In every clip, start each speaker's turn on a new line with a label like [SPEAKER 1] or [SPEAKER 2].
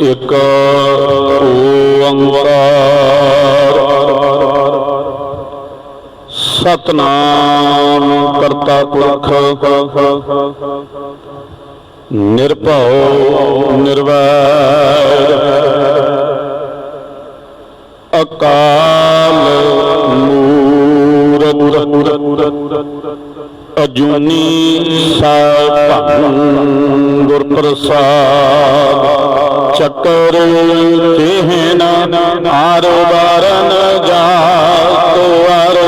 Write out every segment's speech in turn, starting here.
[SPEAKER 1] ਇਕ ਓੰਕਾਰ। ਸਤਨਾਮ ਕਰਤਾ ਪੁਰਖ। ਨਿਰਭਉ ਨਿਰਵੈਰ। ਅਕਾਲ ਮੂਰਤ। ਅਜੂਨੀ ਸਭੰ ਗੁਰ ਪ੍ਰਸਾਦ ਚੱਕਰ ਤੇਹਨ ਆਰ ਬਾਰਨ ਜਾਤੋ ਅਰ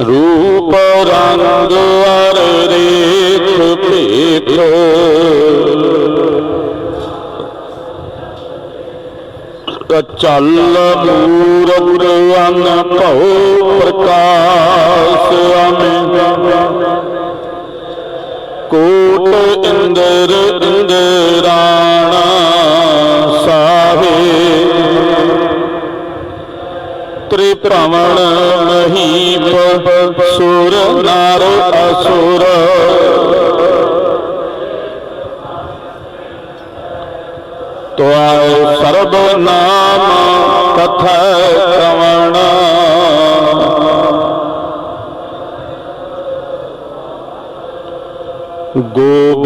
[SPEAKER 1] ਰੂਪ ਰੰਗ ਅਰ ਰੇਖ ਭੇਖ ਚੱਲ ਮੂਰਤ ਅਨ ਭਉ ਪ੍ਰਕਾਸ਼ ਇੰਦਰ ਇੰਦਰਾਣਾ ਸਾਹਿਬ। ਤ੍ਰਿਭਵਨ ਮਹੀਪ ਸੁਰ ਨਾਰ ਅਸੁਰ। ਤੁਆਏ ਸਰਬ ਨਾਮ ਕਥੈ ਕਵਣ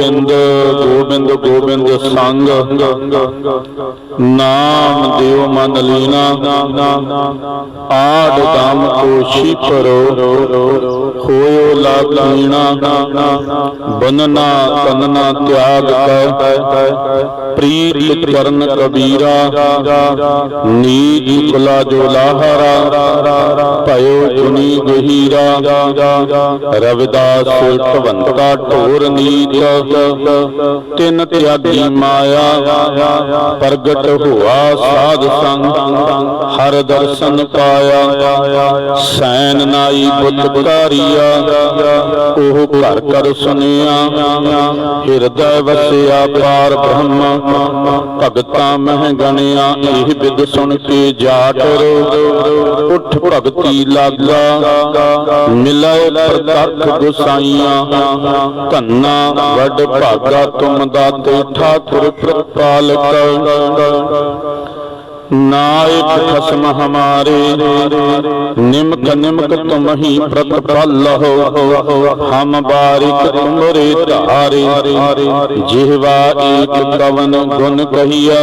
[SPEAKER 1] ਗੋਬਿੰਦ ਗੋਬਿੰਦ ਗੋਬਿੰਦ ਸੰਗ। ਨਾਮ ਦਿਓ ਮਨ ਲੀਨਾ। ਆਦ ਦਮ ਕੋਸ਼ੀ ਪਰੋ ਹੋਇਓ ਲਾਗੀਣਾ ਬਨਨਾ ਤਨਨਾ ਤਿਆਗ ਕੈ ਪ੍ਰੀਤ ਕਰਨ ਕਬੀਰਾ, ਨੀਤ ਕੁਲਾ ਜੋ ਲਾਹਰਾ, ਭਇਓ ਗੁਨੀ ਗਹੀਰਾ। ਰਵਿਦਾਸ ਭਵੰਤਾ ਢੋਰ ਨੀਤ, ਤਿਨ ਤਿਆਗੀ ਮਾਇਆ, ਪ੍ਰਗਟ ਹੋਆ ਸਾਧ ਸੰਗ ਹਰ ਦਰਸ਼ਨ ਪਾਇਆ। ਸੈਨ ਨਾਈ ਬੁੱਧ ਕਾਰੀਆ ਉਹ ਘਰ ਕਰ ਸੁਨਿਆ ਹਿਰਦੈ ਵਸਿਆ ਪਾਰ ਬ੍ਰਹਮ। ਭਗਤਾਂ ਮਹਿ ਗਣਿਆ, ਇਹ ਬਿਦ ਸੁਣ ਕੇ ਜਾਟ ਉਠ ਭਗਤੀ ਲਾਗਾ, ਮਿਲੈ ਪ੍ਰਤੱਖ ਗੁਸਾਈਆਂ। ਧੰਨਾ ਵੱਡ ਭਾਗਾ ਤੁਮ ਦਾਤੇ, ਠਾਕੁਰ ਪ੍ਰਪਾਲਕ ਨਾਇਕ ਖਸਮ ਹਮਾਰੇ ਨਿਮਕ ਨਿਮਕ ਤੁਮ ਪ੍ਰਤਪਲ ਹੋ ਹਮ ਬਾਰਿਕ ਤੁਮਰੇ ਧਾਰੇ, ਜਿਹਵਾ ਏਕ ਕਵਨ ਗੁਣ ਕਹੀਐ,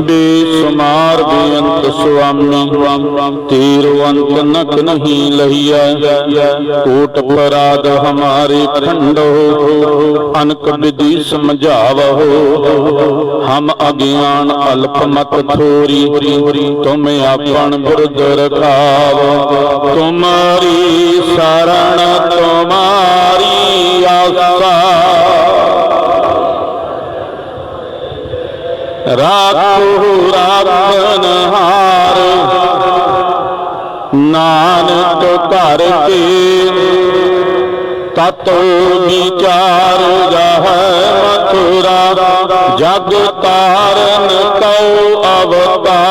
[SPEAKER 1] ਬੇਸੁਮਾਰ ਬੇਅੰਤ ਸੁਆਮੀ, ਤੇਰੋ ਅੰਤ ਨਕ ਨਹੀਂ ਲਹੀਐ, ਕੋਟ ਪਰਾਦ ਹਮਾਰੇ ਖੰਡੋ, ਅਨਕ ਵਿਧੀ ਸਮਝਾਵੋ ਹਮ ਅਗਿਆਨ ਅਲਪ ਮਤ ਥੋਰੀ ਤੁਮ ਆਪਣ ਬੁਰਦ ਰਖਾਵ ਤੁਮਾਰੀ ਸਰਣ, ਤੁਮਾਰੀ ਆਸਾ। ਰਾਖੋ ਰਾਖਨ ਹਾਰ। ਨਾਨਕ ਘਰ ਕੇ ਤਤ ਵਿਚਾਰ ਜਹ ਮਥੁਰਾ। ਜਗ ਤਾਰਨ ਕਉ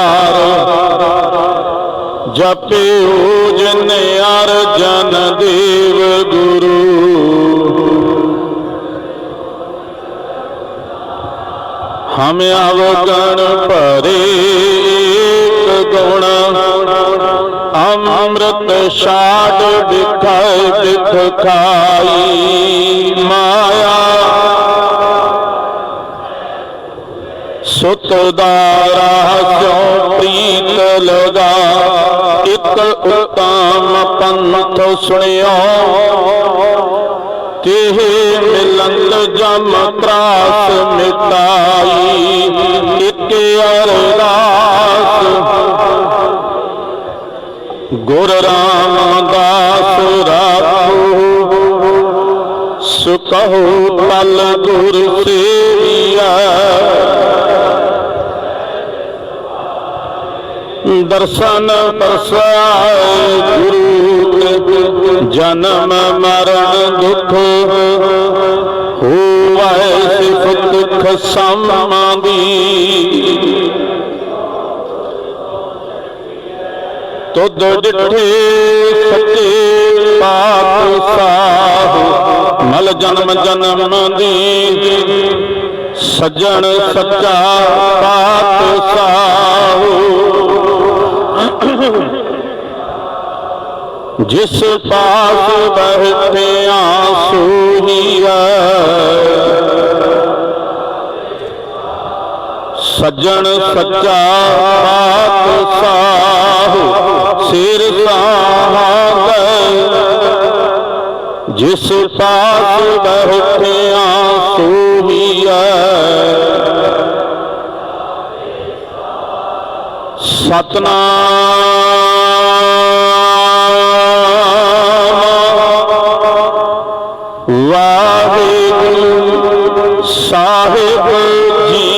[SPEAKER 1] ਅਵਤਾਰ ਜਪਿਓ ਜਿਨ ਅਰਜਨ ਦੇਵ ਗੁਰੂ। ਹਮ ਅਵਗਣ ਭਰੇ ਏਕ ਗੁਣ। ਅੰਮ੍ਰਿਤ ਛਾੜ ਵਿਖਾਇ ਵਿਖ ਖਾਈ ਮਾਇਆ। ਸੁਤ ਦਾਰਾ ਸਿਉ ਪ੍ਰੀਤ ਲਗਾ। ਇਕ ਉਤਮ ਪੰਥ ਸੁਣਿਓ। ਤੇਹ ਮਿਲੰਦ ਜਮ ਤਰਾਸ ਮਿਟਾਈ। ਇਕ ਅਰਦਾਸ। ਗੁਰ ਰਾਮਦਾਸ ਰਾਖੋ। ਸੁਕਹੁ ਪਲ ਗੁਰ ਸੇਵੀਆ ਦਰਸ਼ਨ ਪਰਸਾਏ ਗੁਰੂ, ਜਨਮ ਮਰਨ ਦੁਖ ਹੋਵੈ ਸਿਫਤ ਖਸਮਾਂ ਦੀ। ਤੁਧ ਡਿਠੇ ਸੱਚੇ ਪਾਤਸ਼ਾਹ ਮਲ ਜਨਮ ਜਨਮ ਦੀ, ਸੱਜਣ ਸੱਚਾ ਪਾਤਸ਼ਾਹ ਜਿਸ ਪਾਸ ਬਹਤੇ ਆਸੂ ਹੀ ਸੱਜਣ ਸੱਚਾ ਪਾਤ ਸਾਹ, ਸਿਰ ਸਾਹ। ਜਿਸ ਪਾਸ ਬਹਤੇ ਆਸੂ ਹੀ ਸਤਨਾਮ। ਵਾਹਿਗੁਰੂ ਸਾਹਿਬ ਜੀ।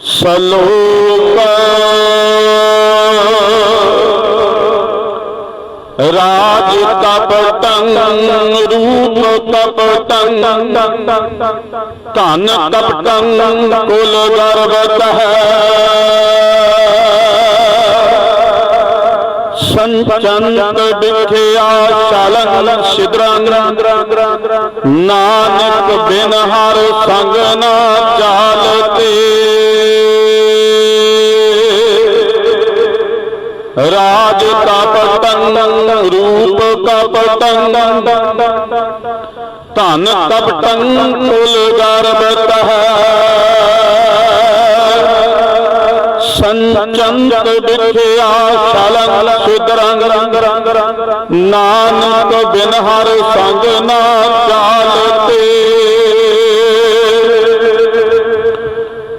[SPEAKER 1] ਸਲੋਕ। ਰਾਜ ਕਪਟੰ ਰੂਪ ਕਪਟੰ ਧਨ ਕਪਟੰ ਕੁਲ ਗਰਵਤ ਹੈ ਸੰਚੰਤ ਬਿਖਿਆ ਚਲਨ ਸਿਦਰੰ। ਨਾਨਕ ਬਿਨ ਹਰ ਸੰਗ ਨਾ ਚਾਲਤੇ। ਰਾਜ ਕਪਟੰ ਰੂਪ ਕਪਟੰ ਧਨ ਕਪਟੰ ਕੁਲ ਗਰਬਤ ਹੈ ਸੰਚੰਤ ਵਿਖਿਆ ਛਲੰਗ ਸੁਦਰੰਗ ਰੰਗ ਰੰਗ ਰੰਗ ਨਾਨਕ ਬਿਨ ਹਰ ਸੰਗ ਨਾ ਚਾਲਤੇ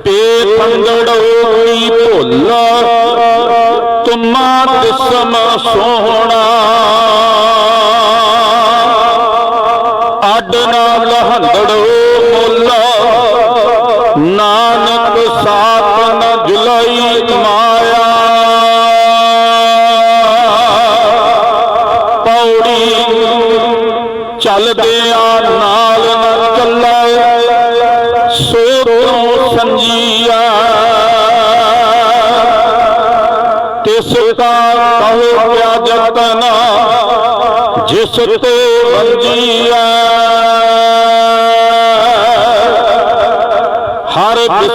[SPEAKER 1] ਪੇ ਪੰਗੜੋ ਕੀ ਭੁੱਲਾ, ਤੁਮਾ ਦਿਸਮ ਸੋਹਣਾ। ਅੱਡ ਲਹੰਦੜੋ ਮੁੱਲਾ। ਨਾਨਕ ਸਾਥ ਨ ਜੁਲਾਈ ਮਾਇਆ ਪੌੜੀ ਚੱਲਦੇ ਆ ਨਾਲ ਨ ਚੱਲੇ। ਸੋ ਤੋਂ ਸੰਜੀਆ। ਤਿਸ ਕਾ ਕਹੋ ਪਿਆ ਜਤਨਾ ਜਿਸ ਤੇ ਵੰਜੀਆ।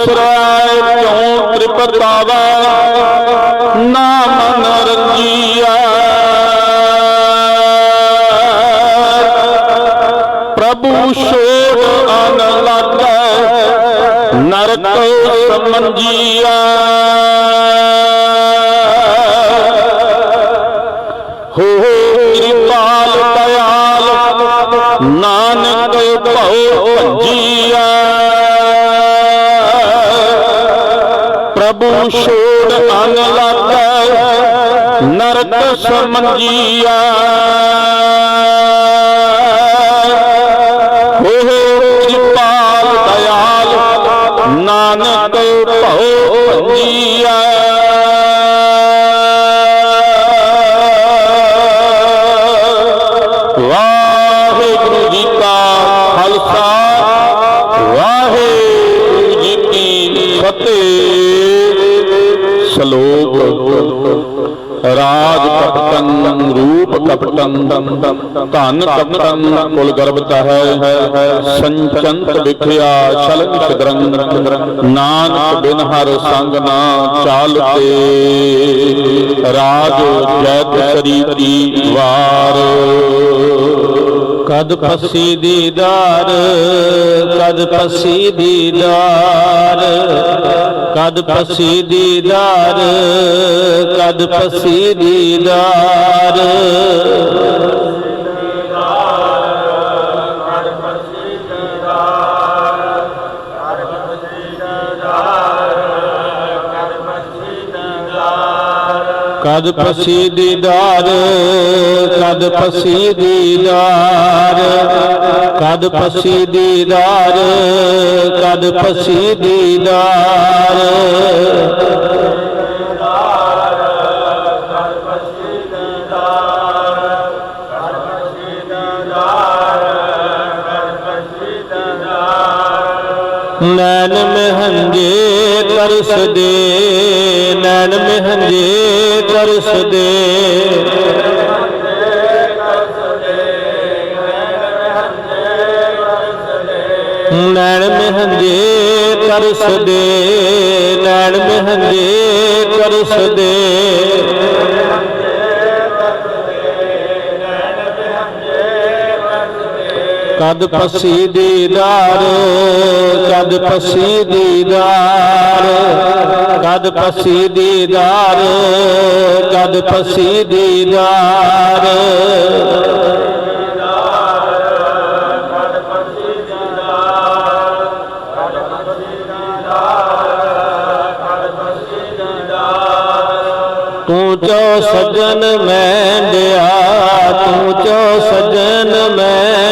[SPEAKER 1] ਹਰ ਬਿਸਰਾਇ ਕਿਉ ਤ੍ਰਿਪਤਾਵਾ? ਨਾ ਮਨ ਪ੍ਰਭੂ ਸੋੜ ਅਨ ਲਾਗੈ, ਨਰਕ ਸਮੰਜੀਆ ਹੋ ਕਿਰਪਾਲ ਦਇਆਲ, ਨਾਨਕ ਭਉ ਭੰਜੀਆ। ਪ੍ਰਭੂ ਛੋੜ ਅਨ ਲਾਗੈ ਨਰਕ ਸਮੰਜੀਆ ਉਹ ਕਿਰਪਾਲ ਦਇਆਲ ਨਾਨਕ ਭਉ ਭੰਜੀਆ ਵਾਹਿਗੁਰੂ ਜੀ ਕਾ ਖਾਲਸਾ ਵਾਹਿਗੁਰੂ ਜੀ ਕੀ ਫਤਿਹ ਸ਼ਲੋਕ ਰਾਜ ਕਪਟੰ ਰੂਪ ਕਪਟੰ ਧਨ ਕਪਟੰ ਕੁਲ ਗਰਭਤ ਹੈ ਸੰਚੰਤ ਵਿਖਿਆ ਛਲਕ ਛਦਰੰਗ ਨਾਨਕ ਬਿਨ ਹਰ ਸੰਗ ਨਾ ਚਾਲਤੇ। ਰਾਜ ਜੈਤ ਕਰੀ ਦੀ ਵਾਰ।
[SPEAKER 2] ਕਦ ਪਸੀ ਦੀਦਾਰ ਕਦ ਪਸੀ ਦੀਦਾਰ ਕਦ ਪਸੀ ਦੀਦਾਰ ਕਦ ਪਸੀ ਦੀਦਾਰ ਕਦ ਪਸੀ ਦੀਦਾਰ ਕਦ ਪਸੀ ਦੀਦਾਰ ਕਦ ਪਸੀ ਦੀਦਾਰ ਕਦ ਪਸੀ ਦੀਦਾਰ ਨੈਣ ਮਹੰਗੇ ਤਰਸਦੇ ਨੈਣ ਮਹੰਗੇ ਤਰਸਦੇ। ਨੈਣ ਮਹੰਗੇ ਤਰਸਦੇ ਨੈਣ ਮਹੰਗੇ ਤਰਸਦੇ। ਕਦ ਪਸੀ ਦੀਦਾਰ ਕਦ ਪਸੀ ਦੀਦਾਰ ਕਦ ਪਸੀ ਦੀਦਾਰ ਕਦ ਪਸੀ ਦੀਦਾਰ। ਤੂੰ ਚੋ ਸਜਣ ਮੈਂਡਿਆ ਤੂੰ ਚੋ ਸਜਣ ਮੈਂ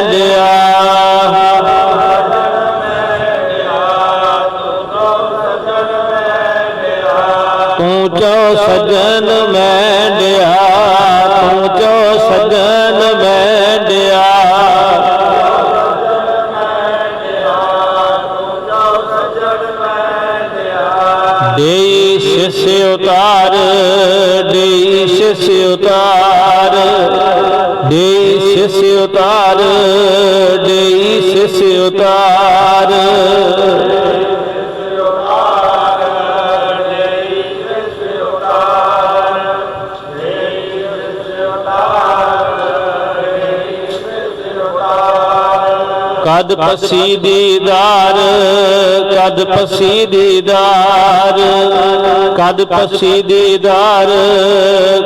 [SPEAKER 2] ਕਦ ਪਸੀ ਦੀਦਾਰ ਕਦ ਪਸੀ ਦੀਦਾਰ ਕਦ ਪਸੀ ਦੀਦਾਰ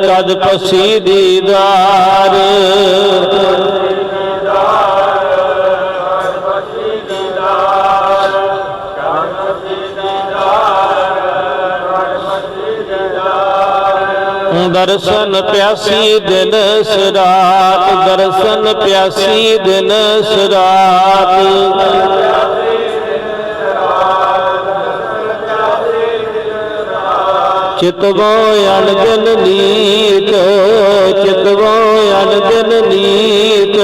[SPEAKER 2] ਕਦ ਪਸੀ ਦੀਦਾਰ। ਦਰਸ਼ਨ ਪਿਆਸੀ ਦਿਨ ਸਰਾਤ ਦਰਸ਼ਨ ਪਿਆਸੀ ਦਿਨ ਸਰਾਤ। ਚਿਤਵੋ ਅਨ ਨੀਤ ਚਿਤਵੋ ਅਨ ਨੀਤ।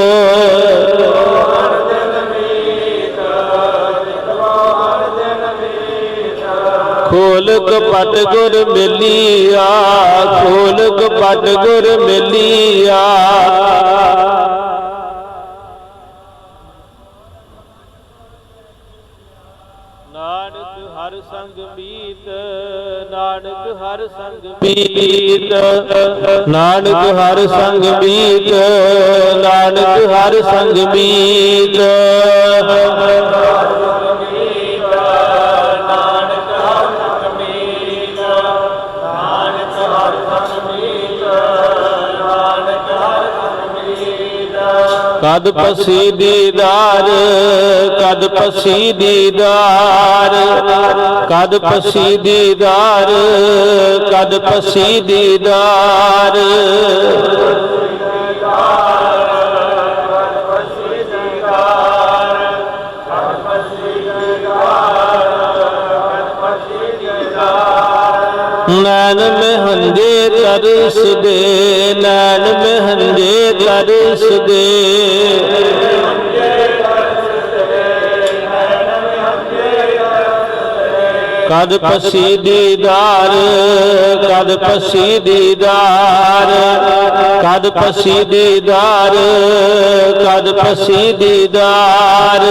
[SPEAKER 2] ਖੋਲ ਕਪਟ ਗੁਰ ਮਿਲੀਆ ਖੋਲ ਕਪਟ ਗੁਰ ਮਿਲੀਆ। ਨਾਨਕ ਹਰ ਸੰਗ ਮੀਤ, ਨਾਨਕ ਹਰ ਸੰਗ ਮੀਤ, ਨਾਨਕ ਹਰ ਸੰਗ ਮੀਤ, ਨਾਨਕ ਹਰ ਸੰਗ ਮੀਤ। ਕਦ ਪਸੀ ਦੀਦਾਰ, ਕਦ ਪਸੀ ਦੀਦਾਰ, ਕਦ ਪਸੀ ਦੀਦਾਰ, ਕਦ ਪਸੀ ਦੀਦਾਰ। ਨੈਣ ਮਹੰਦੇ ਤਰਸ ਦੇ ਨੈਣ ਮਹੰਦੇ ਤਰਸ ਦੇ ਕਦ ਪਸੀ ਦੀਦਾਰ ਕਦ ਪਸੀ ਦੀਦਾਰ ਕਦ ਪਸੀ ਦੀਦਾਰ ਕਦ ਪਸੀ ਦੀਦਾਰ।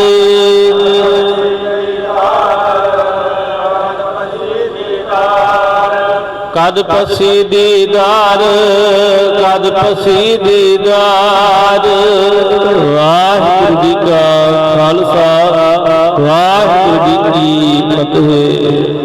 [SPEAKER 2] ਕਦ ਪਸੀ ਦੀਦਾਰ, ਕਦ ਪਸੀ ਦੀਦਾਰ। ਵਾਹਿਗੁਰੂ ਜੀ ਕਾ ਖਾਲਸਾ। ਵਾਹਿਗੁਰੂ ਜੀ ਕੀ ਫਤਿਹ।